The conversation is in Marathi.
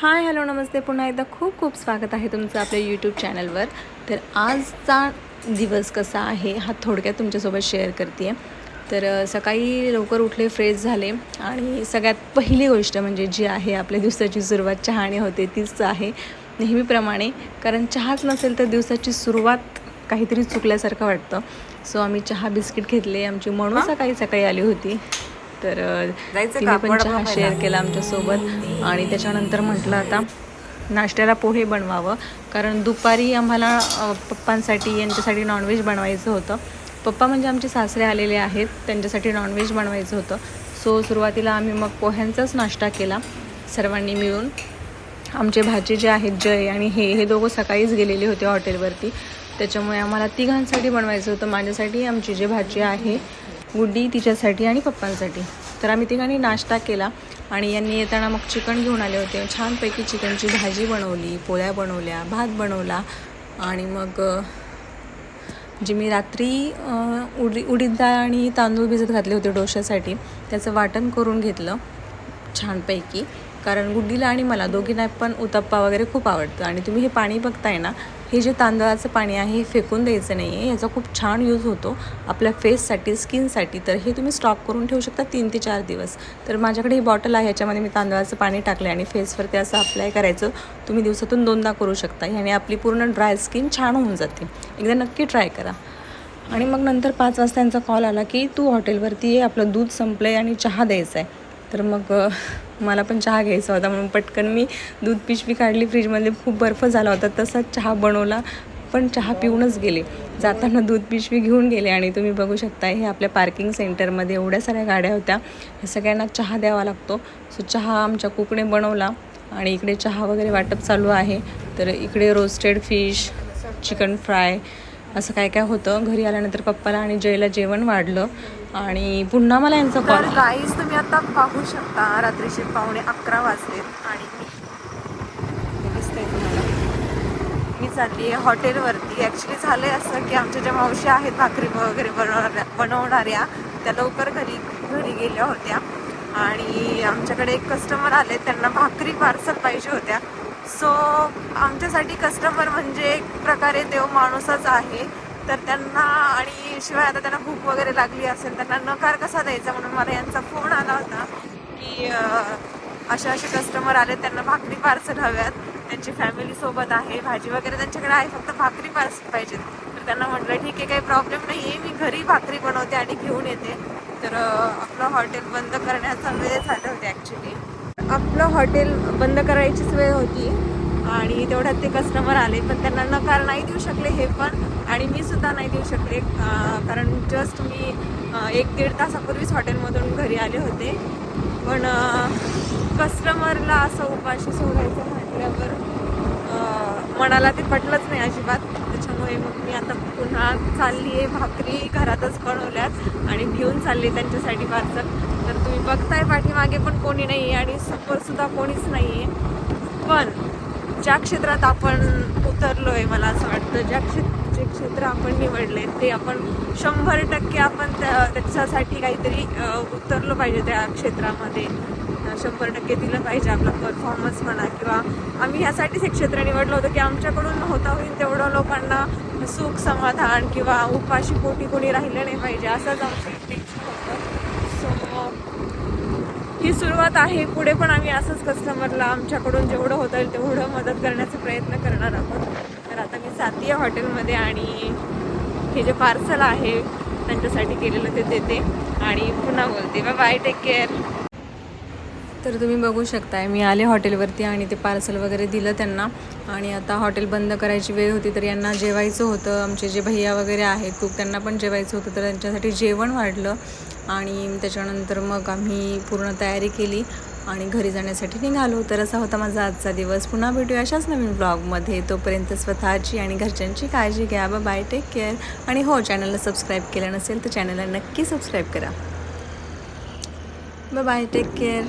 हाय हॅलो नमस्ते. पुन्हा एकदा खूप खूप स्वागत आहे तुमचं आपल्या यूट्यूब चॅनलवर तर आजचा दिवस कसा आहे हा थोडक्यात तुमच्यासोबत शेअर करते तर सकाळी लवकर उठले फ्रेश झाले. आणि सगळ्यात पहिली गोष्ट म्हणजे जी आहे आपल्या दिवसाची सुरुवात चहाने होते तीच आहे. नेहमीप्रमाणे कारण चहाच नसेल तर दिवसाची सुरुवात काहीतरी चुकल्यासारखं वाटतं. सो आम्ही चहा बिस्किट घेतले. आमची म्हणून सकाळी सकाळी आली होती. तर तिने? पण चहा? शेअर केला आमच्यासोबत. आणि त्याच्यानंतर म्हटलं आता नाश्त्याला पोहे बनवावं. कारण दुपारी आम्हाला पप्पांसाठी यांच्यासाठी नॉनव्हेज बनवायचं होतं. पप्पा म्हणजे आमचे सासरे आलेले आहेत. त्यांच्यासाठी नॉनव्हेज बनवायचं होतं. सो सुरुवातीला आम्ही मग पोह्यांचाच नाश्ता केला सर्वांनी मिळून. आमचे भाचे जे आहेत जय आणि हे हे दोघं सकाळीच गेलेले होते हॉटेलवरती त्याच्यामुळे आम्हाला तिघांसाठी बनवायचं होतं. माझ्यासाठी आमची जे भाजी आहे गुड्डी तिच्यासाठी आणि पप्पांसाठी. तर आम्ही तिघांनी नाश्ता केला आणि यांनी येताना मग चिकन घेऊन आले होते. छानपैकी चिकनची भाजी बनवली पोळ्या बनवल्या भात बनवला आणि मग जे मी रात्री उडी उडीद डाळ आणि तांदूळ भिजत घातले होते डोश्यासाठी त्याचं वाटण करून घेतलं छानपैकी. कारण गुड्डीला आणि मला दोघींना पण उतप्पा वगैरे खूप आवडतं आणि तुम्ही हे पाणी बघताय ना हे जे तांदळाचं पाणी आहे हे फेकून द्यायचं नाही आहे. याचा खूप छान यूज होतो. आपल्या फेससाठी स्किनसाठी तर हे तुम्ही स्टॉक करून ठेवू शकता तीन ते चार दिवस. तर माझ्याकडे ही बॉटल आहे. याच्यामध्ये मी तांदळाचं पाणी टाकलं आणि फेसवर ते असं अप्लाय करायचं तुम्ही दिवसातून दोनदा करू शकता. ह्याने आपली पूर्ण ड्राय स्किन छान होऊन जाते. एकदा नक्की ट्राय करा. आणि मग नंतर पाच वाजता यांचा कॉल आला की तू हॉटेलवरती ये आपलं दूध संपलं आहे आणि चहा द्यायचा आहे तर मग मला पण चहा घ्यायचा होता म्हणून पटकन मी दूध पिशवी काढली. फ्रीजमध्ये खूप बर्फ झाला होता तसाच चहा बनवला पण चहा पिऊनच गेले. जाताना दूध पिशवी घेऊन गेले आणि तुम्ही बघू शकता हे आपल्या पार्किंग सेंटरमध्ये एवढ्या साऱ्या गाड्या होत्या. हे सगळ्यांना चहा द्यावा लागतो. सो चहा आमच्या कुकणे बनवला आणि इकडे चहा वगैरे वाटप चालू आहे. तर इकडे रोस्टेड फिश चिकन फ्राय असं काय काय होतं. घरी आल्यानंतर पप्पाला आणि जयला जेवण वाढलं. आणि पुन्हा मला यांचा कॉल गाईज तुम्ही आता पाहू शकता रात्रीचे पाहुणे अकरा वाजलेत आणि दिसतंय तुम्हाला. मी चालली आहे हॉटेलवरती. ॲक्च्युली झालंय असं की आमच्या ज्या मावशी आहेत भाकरी वगैरे बनवणाऱ्या बनवणाऱ्या त्या लवकर घरी घरी गेल्या होत्या. आणि आमच्याकडे एक कस्टमर आले त्यांना भाकरी पार्सल पाहिजे होत्या. सो आमच्यासाठी कस्टमर म्हणजे एक प्रकारे देव माणूसच आहे. तर त्यांना आणि शिवाय आता त्यांना भूक वगैरे लागली असेल त्यांना नकार कसा द्यायचा म्हणून मला यांचा फोन आला होता की असे असे कस्टमर आले त्यांना भाकरी पार्सल हव्यात. त्यांची फॅमिली सोबत आहे भाजी वगैरे त्यांच्याकडे आहे फक्त भाकरी पार्सल पाहिजेत. तर त्यांना म्हटलं ठीक आहे काही प्रॉब्लेम नाही आहे मी घरी भाकरी बनवते आणि घेऊन येते. तर आपलं हॉटेल बंद करण्याचा वेळ झालं होते ॲक्च्युली आपलं हॉटेल बंद करायचीच वेळ होती आणि तेवढ्यात ते कस्टमर आले पण त्यांना नकार नाही देऊ शकले हे पण आणि मी सुद्धा नाही देऊ शकले. कारण जस्ट मी एक दीड तासापूर्वीच हॉटेलमधून घरी आले होते. पण कस्टमरला असं उपाशी सोडायचं म्हटल्यावर मनाला ते पटलंच नाही अजिबात. त्याच्यामुळे मग मी आता पुन्हा चालली आहे भाकरी घरातच बनवल्यात आणि घेऊन चालली त्यांच्यासाठी पार्सल. तर तुम्ही बघताय पाठीमागे पण कोणी नाही आहे आणि समोर सुद्धा कोणीच नाही आहे पण ज्या क्षेत्रात आपण उतरलो आहे मला असं वाटतं ज्या क्षे जे क्षेत्र आपण निवडले ते आपण शंभर टक्के आपण त्या- त्याच्यासाठी काहीतरी उतरलो पाहिजे त्या क्षेत्रामध्ये. शंभर टक्के दिलं पाहिजे आपला परफॉर्मन्स म्हणा किंवा आम्ही ह्यासाठीच एक क्षेत्र निवडलं होतं की आमच्याकडून होता होईल तेवढं लोकांना सुख समाधान किंवा उपाशी पोटी कोणी राहिलं नाही पाहिजे असंच आमचं होतं. सो ही सुरुवात आहे. पुढे पण आम्ही असंच कस्टमरला आमच्याकडून जेवढं होता येईल तेवढं मदत करण्याचा प्रयत्न करणार आहोत. तर आता मी जाते हॉटेलमध्ये आणि हे जे पार्सल आहे त्यांच्यासाठी केलेलं ते देते. आणि पुन्हा बोलते. बाय बाय टेक केअर तर तुम्ही बघू शकताय मी आले हॉटेलवरती आणि ते पार्सल वगैरे दिलं त्यांना. आणि आता हॉटेल बंद करायची वेळ होती तर यांना जेवायचं होतं. आमचे जे भैया वगैरे आहेत कुक त्यांना पण जेवायचं होतं तर त्यांच्यासाठी जेवण वाढलं. आणि त्याच्यानंतर मग आम्ही पूर्ण तयारी केली आणि घरी जाण्यासाठी निघालो. तर असा होता माझा आजचा दिवस. पुन्हा भेटूया अशाच नवीन ब्लॉगमध्ये तोपर्यंत स्वतःची आणि घरच्यांची काळजी घ्या. बाय टेक केअर आणि हो चॅनलला सबस्क्राईब केलं नसेल तर चॅनलला नक्की सबस्क्राईब करा. Bye take care